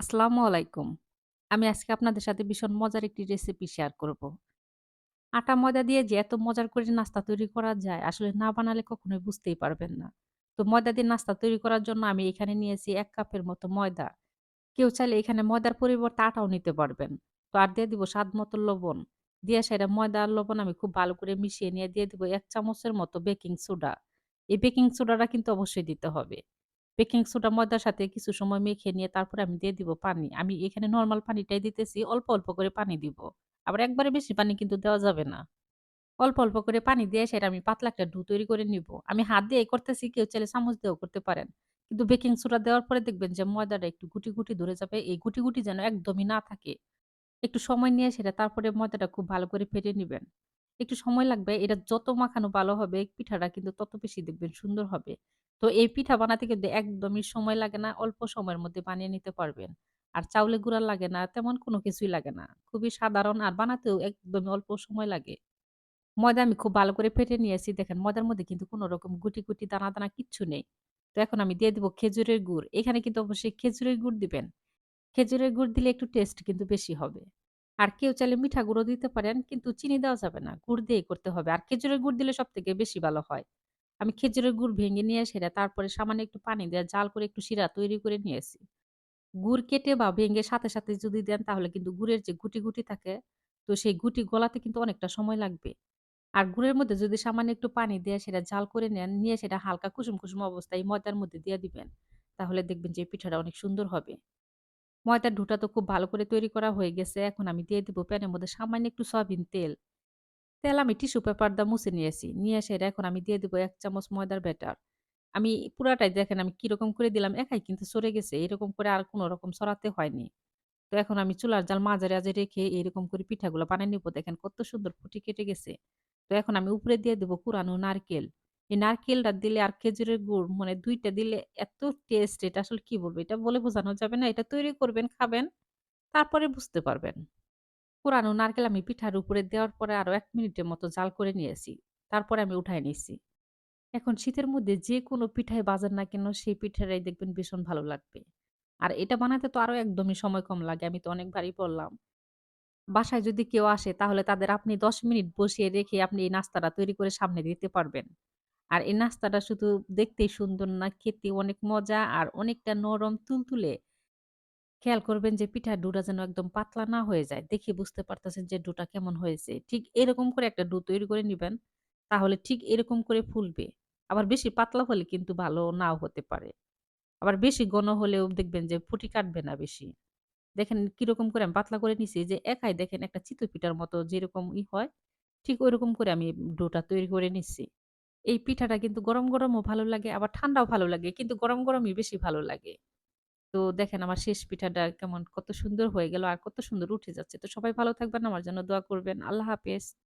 আসসালামু আলাইকুম। আমি আজকে আপনাদের সাথে ভীষণ মজার একটি রেসিপি শেয়ার করব। আটা ময়দা দিয়ে যে এত মজার করে নাস্তা তৈরি করা যায়, আসলে না বানালে কখনোই বুঝতেই পারবেন না। তো ময়দা দিয়ে নাস্তা তৈরি করার জন্য আমি এখানে নিয়েছি ১ কাপের মতো ময়দা। কেউ চাইলে এখানে ময়দার পরিবর্তে আটাও নিতে পারবেন। তো আর দিয়ে দিব স্বাদ মতো লবণ। দিয়ে সেটা ময়দা আর লবণ আমি খুব ভালো করে মিশিয়ে নিয়ে দিয়ে দিব ১ চামচের মতো বেকিং সোডা। এই বেকিং সোডাটা কিন্তু অবশ্যই দিতে হবে। বেকিং সোডা ময়দার সাথে কিছু সময় মেখে নিয়ে তারপরে আমি দিয়ে দিব পানি। আমি এখানে নরমাল পানিটাই দিতেছি। অল্প, অল্প করে পানি দিব। আবার একবারে বেশি পানি কিন্তু দেওয়া যাবে না। অল্প, অল্প করে পানি দিয়ে সেটা আমি পাতলা একটা ডু তৈরি করে নিব। আমি হাত দিয়েই করতেছি, কেউ চাইলে চামচ দিয়েও করতে পারেন। কিন্তু বেকিং সোডা দেওয়ার পরে দেখবেন যে ময়দাটা একটু গুটি, গুটি ধরে যাবে। এই গুটি, গুটি যেন একদমই না থাকে। একটু সময় নিয়ে সেটা তারপরে ময়দাটা খুব ভালো করে ফেটে নিবেন। একটু সময় লাগবে। এটা যত মাখানো ভালো হবে পিঠাটা কিন্তু তত বেশি দেখবেন সুন্দর হবে। তো এই পিঠা বানাতে কিন্তু একদমই সময় লাগে না। অল্প সময়ের মধ্যে বানিয়ে নিতে পারবেন। আর চাউলের গুঁড়া লাগে না, তেমন কোনো কিছুই লাগে না। খুবই সাধারণ আর বানাতেও একদমই অল্প সময় লাগে। ময়দা আমি খুব ভালো করে ফেটে নিয়েছি। দেখেন ময়দার মধ্যে কিন্তু কোন রকম গুটি, গুটি দানা, দানা কিচ্ছু নেই। তো এখন আমি দিয়ে দিব খেজুরের গুড়। এখানে কিন্তু অবশ্যই খেজুরের গুড় দিবেন। খেজুরের গুড় দিলে একটু টেস্ট কিন্তু বেশি হবে। আর কেউ চাইলে মিঠা গুঁড়ো দিতে পারেন, কিন্তু চিনি দেওয়া যাবে না। গুড় দিয়েই করতে হবে। আর খেজুরের গুড় দিলে সব থেকে বেশি ভালো হয়। আমি খেজুরের গুড় ভেঙে নিয়ে সেটা তারপরে সামান্য একটু পানি দিয়ে জাল করে একটু শিরা তৈরি করে নিয়েছি। গুড় কেটে বা ভেঙে সাথে, সাথে যদি দেন তাহলে কিন্তু গুড়ের যে গুটি, গুটি থাকে, তো সেই গুটি গলাতে কিন্তু অনেকটা সময় লাগবে। আর গুড়ের মধ্যে যদি সামান্য একটু পানি দিয়ে সেটা জাল করে নেন, নিয়ে সেটা হালকা কুসুম, কুসুম অবস্থায় ময়দার মধ্যে দিয়ে দিবেন। তাহলে দেখবেন যে পিঠাটা অনেক সুন্দর হবে। ময়দার ঢুটা তো খুব ভালো করে তৈরি করা হয়ে গেছে। এখন আমি দিয়ে দিব প্যানের মধ্যে সামান্য একটু সয়াবিন তেল। তেল আমি টিস্যু পেপার দিয়ে মুছে নিয়েছি। নিয়ে সেটা এখন আমি দিয়ে দিব এক চামচ ময়দার ব্যাটার। আমি পুরাটাই দেখেন আমি কীরকম করে দিলাম, একাই কিন্তু সরে গেছে। এরকম করে আর কোন রকম সরাতে হয়নি। তো এখন আমি চুলার জাল মাঝারি আঁচে রেখে এরকম করে পিঠাগুলো বানিয়ে নিব। দেখেন কত সুন্দর ফুটি কেটে গেছে। তো এখন আমি উপরে দিয়ে দেবো কুরানো নারকেল। এই নারকেলটা দিলে আর খেজুরের গুড় মানে দুইটা দিলে এত টেস্ট এটা আসলে কি বলব এটা বলে বোঝানো যাবে না। এটা তৈরি করবেন, খাবেন, তারপরে বুঝতে পারবেন। কুরানো নারকেল আমি পিঠার উপরে দেওয়ার পরে আরও এক মিনিটের মতো জাল করে নিয়েছি। তারপরে আমি উঠায় নিয়েছি এখন শীতের মধ্যে যেকোনো পিঠায় বাজার না কেন সেই পিঠাটাই দেখবেন ভীষণ ভালো লাগবে। আর এটা বানাতে তো আরও একদমই সময় কম লাগে। আমি তো অনেকবারই বললাম। বাসায় যদি কেউ আসে তাহলে তাদের আপনি ১০ মিনিট বসিয়ে রেখে আপনি এই নাস্তাটা তৈরি করে সামনে দিতে পারবেন। আর এই নাস্তাটা শুধু দেখতেই সুন্দর না, খেতে অনেক মজা আর অনেকটা নরম তুলতুলে। খেয়াল করবেন যে পিঠার ডোটা যেন একদম পাতলা না হয়ে যায়। দেখে বুঝতে পারতেছেন যে ডোটা কেমন হয়েছে। ঠিক এরকম করে একটা ডো তৈরি করে নিবেন। তাহলে ঠিক এরকম করে ফুলবে। আবার বেশি পাতলা হলে কিন্তু ভালো নাও হতে পারে। আবার বেশি ঘন হলেও দেখবেন যে ফুটি কাটবে না বেশি। দেখেন কীরকম করে আমি পাতলা করে নিছি যে একাই দেখেন একটা চিতই পিঠার মতো যেরকম ই হয়, ঠিক ঐরকম করে আমি ডোটা তৈরি করে নিচ্ছি। এই পিঠাটা কিন্তু গরম, গরমও ভালো লাগে আবার ঠান্ডাও ভালো লাগে। কিন্তু গরম, গরমই বেশি ভালো লাগে। তো দেখেন আমার শেষ পিঠাটা কেমন কত সুন্দর হয়ে গেল আর কত সুন্দর উঠে যাচ্ছে। তো সবাই ভালো থাকবেন, আমার জন্য দোয়া করবেন। আল্লাহ হাফেজ।